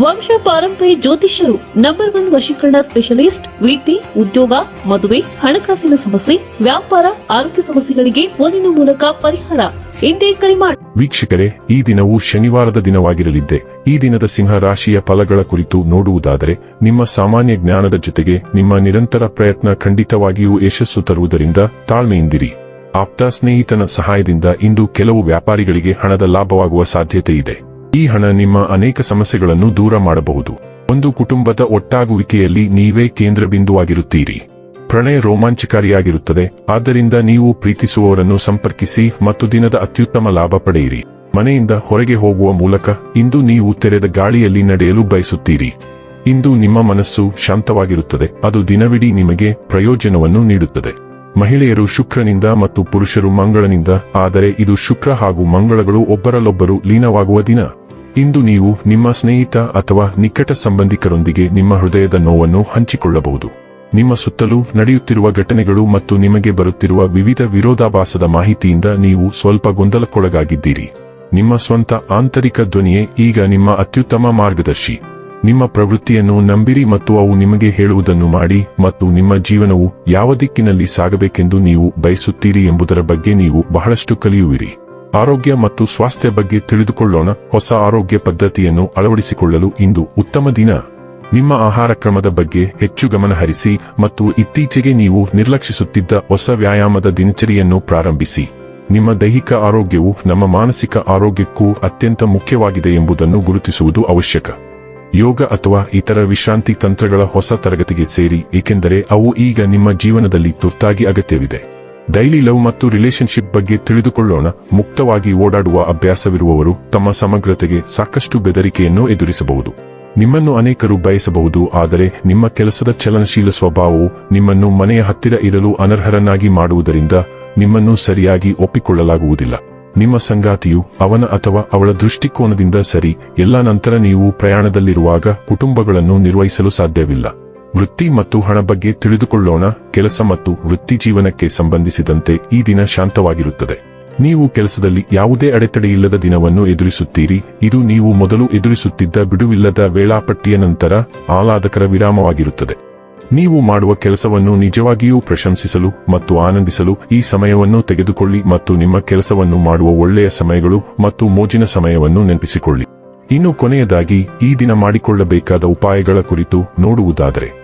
ವಂಶ ಪಾರಂಪರ್ಯ ಜ್ಯೋತಿಷ್ಯರು ನಂಬರ್ ಒನ್ ವಶೀಕರಣ ಸ್ಪೆಷಲಿಸ್ಟ್ ವಿದ್ಯೆ ಉದ್ಯೋಗ, ಮದುವೆ, ಹಣಕಾಸಿನ ಸಮಸ್ಯೆ, ವ್ಯಾಪಾರ, ಆರೋಗ್ಯ ಸಮಸ್ಯೆಗಳಿಗೆ ಫೋನಿನ ಮೂಲಕ ಪರಿಹಾರ. ಎಂದೇ ಕರೆ ಮಾಡಿ ವೀಕ್ಷಕರೇ, ಈ ದಿನವು ಶನಿವಾರದ ದಿನವಾಗಿರಲಿದ್ದೆ. ಈ ದಿನದ ಸಿಂಹ ರಾಶಿಯ ಫಲಗಳ ಕುರಿತು ನೋಡುವುದಾದರೆ, ನಿಮ್ಮ ಸಾಮಾನ್ಯ ಜ್ಞಾನದ ಜೊತೆಗೆ ನಿಮ್ಮ ನಿರಂತರ ಪ್ರಯತ್ನ ಖಂಡಿತವಾಗಿಯೂ ಯಶಸ್ಸು ತರುವುದರಿಂದ ತಾಳ್ಮೆಯಿಂದಿರಿ. ಆಪ್ತ ಸ್ನೇಹಿತನ ಸಹಾಯದಿಂದ ಇಂದು ಕೆಲವು ವ್ಯಾಪಾರಿಗಳಿಗೆ ಹಣದ ಲಾಭವಾಗುವ ಸಾಧ್ಯತೆ ಇದೆ ಈ ಹಣ ನಿಮ್ಮ ಅನೇಕ ಸಮಸ್ಯೆಗಳನ್ನು ದೂರ ಮಾಡಬಹುದು. ಒಂದು ಕುಟುಂಬದ ಒಟ್ಟಾಗುವಿಕೆಯಲ್ಲಿ ನೀವೇ ಕೇಂದ್ರ ಬಿಂದುವಾಗಿರುತ್ತೀರಿ ಪ್ರಣಯ ರೋಮಾಂಚಕಾರಿಯಾಗಿರುತ್ತದೆ. ಆದ್ದರಿಂದ ನೀವು ಪ್ರೀತಿಸುವವರನ್ನು ಸಂಪರ್ಕಿಸಿ ಮತ್ತು ದಿನದ ಅತ್ಯುತ್ತಮ ಲಾಭ ಪಡೆಯಿರಿ. ಮನೆಯಿಂದ ಹೊರಗೆ ಹೋಗುವ ಮೂಲಕ ಇಂದು ನೀವು ತೆರೆದ ಗಾಳಿಯಲ್ಲಿ ನಡೆಯಲು ಬಯಸುತ್ತೀರಿ. ಇಂದು ನಿಮ್ಮ ಮನಸ್ಸು ಶಾಂತವಾಗಿರುತ್ತದೆ. ಅದು ದಿನವಿಡೀ ನಿಮಗೆ ಪ್ರಯೋಜನವನ್ನು ನೀಡುತ್ತದೆ. ಮಹಿಳೆಯರು ಶುಕ್ರನಿಂದ ಮತ್ತು ಪುರುಷರು ಮಂಗಳನಿಂದ, ಆದರೆ ಇದು ಶುಕ್ರ ಹಾಗೂ ಮಂಗಳಗಳು ಒಬ್ಬರಲ್ಲೊಬ್ಬರು ಲೀನವಾಗುವ ದಿನ. ಇಂದು ನೀವು ನಿಮ್ಮ ಸ್ನೇಹಿತ ಅಥವಾ ನಿಕಟ ಸಂಬಂಧಿಕರೊಂದಿಗೆ ನಿಮ್ಮ ಹೃದಯದ ನೋವನ್ನು ಹಂಚಿಕೊಳ್ಳಬಹುದು. ನಿಮ್ಮ ಸುತ್ತಲೂ ನಡೆಯುತ್ತಿರುವ ಘಟನೆಗಳು ಮತ್ತು ನಿಮಗೆ ಬರುತ್ತಿರುವ ವಿವಿಧ ವಿರೋಧಾಭಾಸದ ಮಾಹಿತಿಯಿಂದ ನೀವು ಸ್ವಲ್ಪ ಗೊಂದಲಕ್ಕೊಳಗಾಗಿದ್ದೀರಿ. ನಿಮ್ಮ ಸ್ವಂತ ಆಂತರಿಕ ಧ್ವನಿಯೇ ಈಗ ನಿಮ್ಮ ಅತ್ಯುತ್ತಮ ಮಾರ್ಗದರ್ಶಿ. ನಿಮ್ಮ ಪ್ರವೃತ್ತಿಯನ್ನು ನಂಬಿರಿ ಮತ್ತು ಅವು ನಿಮಗೆ ಹೇಳುವುದನ್ನು ಮಾಡಿ ಮತ್ತು ನಿಮ್ಮ ಜೀವನವು ಯಾವ ದಿಕ್ಕಿನಲ್ಲಿ ಸಾಗಬೇಕೆಂದು ನೀವು ಬಯಸುತ್ತೀರಿ ಎಂಬುದರ ಬಗ್ಗೆ ನೀವು ಬಹಳಷ್ಟು ಕಲಿಯುವಿರಿ. ಆರೋಗ್ಯ ಮತ್ತು ಸ್ವಾಸ್ಥ್ಯ ಬಗ್ಗೆ ತಿಳಿದುಕೊಳ್ಳೋಣ. ಹೊಸ ಆರೋಗ್ಯ ಪದ್ಧತಿಯನ್ನು ಅಳವಡಿಸಿಕೊಳ್ಳಲು ಇಂದು ಉತ್ತಮ ದಿನ. ನಿಮ್ಮ ಆಹಾರ ಕ್ರಮದ ಬಗ್ಗೆ ಹೆಚ್ಚು ಗಮನ ಹರಿಸಿ ಮತ್ತು ಇತ್ತೀಚೆಗೆ ನೀವು ನಿರ್ಲಕ್ಷಿಸುತ್ತಿದ್ದ ಹೊಸ ವ್ಯಾಯಾಮದ ದಿನಚರಿಯನ್ನು ಪ್ರಾರಂಭಿಸಿ. ನಿಮ್ಮ ದೈಹಿಕ ಆರೋಗ್ಯವು ನಮ್ಮ ಮಾನಸಿಕ ಆರೋಗ್ಯಕ್ಕೂ ಅತ್ಯಂತ ಮುಖ್ಯವಾಗಿದೆ ಎಂಬುದನ್ನು ಗುರುತಿಸುವುದು ಅವಶ್ಯಕ. ಯೋಗ ಅಥವಾ ಇತರ ವಿಶ್ರಾಂತಿ ತಂತ್ರಗಳ ಹೊಸ ತರಗತಿಗೆ ಸೇರಿ, ಏಕೆಂದರೆ ಅವು ಈಗ ನಿಮ್ಮ ಜೀವನದಲ್ಲಿ ತುರ್ತಾಗಿ ಅಗತ್ಯವಿದೆ. ಡೈಲಿ ಲವ್ ಮತ್ತು ರಿಲೇಶನ್ಶಿಪ್ ಬಗ್ಗೆ ತಿಳಿದುಕೊಳ್ಳೋಣ. ಮುಕ್ತವಾಗಿ ಓಡಾಡುವ ಅಭ್ಯಾಸವಿರುವವರು ತಮ್ಮ ಸಮಗ್ರತೆಗೆ ಸಾಕಷ್ಟು ಬೆದರಿಕೆಯನ್ನು ಎದುರಿಸಬಹುದು. ನಿಮ್ಮನ್ನು ಅನೇಕರು ಬಯಸಬಹುದು, ಆದರೆ ನಿಮ್ಮ ಕೆಲಸದ ಚಲನಶೀಲ ಸ್ವಭಾವವು ನಿಮ್ಮನ್ನು ಮನೆಯ ಹತ್ತಿರ ಇರಲು ಅನರ್ಹರನ್ನಾಗಿ ಮಾಡುವುದರಿಂದ ನಿಮ್ಮನ್ನು ಸರಿಯಾಗಿ ಒಪ್ಪಿಕೊಳ್ಳಲಾಗುವುದಿಲ್ಲ. ನಿಮ್ಮ ಸಂಗಾತಿಯು ಅವನ ಅಥವಾ ಅವಳ ದೃಷ್ಟಿಕೋನದಿಂದ ಸರಿ, ಎಲ್ಲ ನಂತರ ನೀವು ಪ್ರಯಾಣದಲ್ಲಿರುವಾಗ ಕುಟುಂಬಗಳನ್ನು ನಿರ್ವಹಿಸಲು ಸಾಧ್ಯವಿಲ್ಲ. ವೃತ್ತಿ ಮತ್ತು ಹಣ ಬಗ್ಗೆ ತಿಳಿದುಕೊಳ್ಳೋಣ. ಕೆಲಸ ಮತ್ತು ವೃತ್ತಿ ಜೀವನಕ್ಕೆ ಸಂಬಂಧಿಸಿದಂತೆ ಈ ದಿನ ಶಾಂತವಾಗಿರುತ್ತದೆ. ನೀವು ಕೆಲಸದಲ್ಲಿ ಯಾವುದೇ ಅಡೆತಡೆಯಿಲ್ಲದ ದಿನವನ್ನು ಎದುರಿಸುತ್ತೀರಿ. ಇದು ನೀವು ಮೊದಲು ಎದುರಿಸುತ್ತಿದ್ದ ಬಿಡುವಿಲ್ಲದ ವೇಳಾಪಟ್ಟಿಯ ನಂತರ ಆಹ್ಲಾದಕರ ವಿರಾಮವಾಗಿರುತ್ತದೆ. ನೀವು ಮಾಡುವ ಕೆಲಸವನ್ನು ನಿಜವಾಗಿಯೂ ಪ್ರಶಂಸಿಸಲು ಮತ್ತು ಆನಂದಿಸಲು ಈ ಸಮಯವನ್ನು ತೆಗೆದುಕೊಳ್ಳಿ ಮತ್ತು ನಿಮ್ಮ ಕೆಲಸವನ್ನು ಮಾಡುವ ಒಳ್ಳೆಯ ಸಮಯಗಳು ಮತ್ತು ಮೋಜಿನ ಸಮಯವನ್ನು ನೆನಪಿಸಿಕೊಳ್ಳಿ. ಇನ್ನು ಕೊನೆಯದಾಗಿ ಈ ದಿನ ಮಾಡಿಕೊಳ್ಳಬೇಕಾದ ಉಪಾಯಗಳ ಕುರಿತು ನೋಡುವುದಾದರೆ.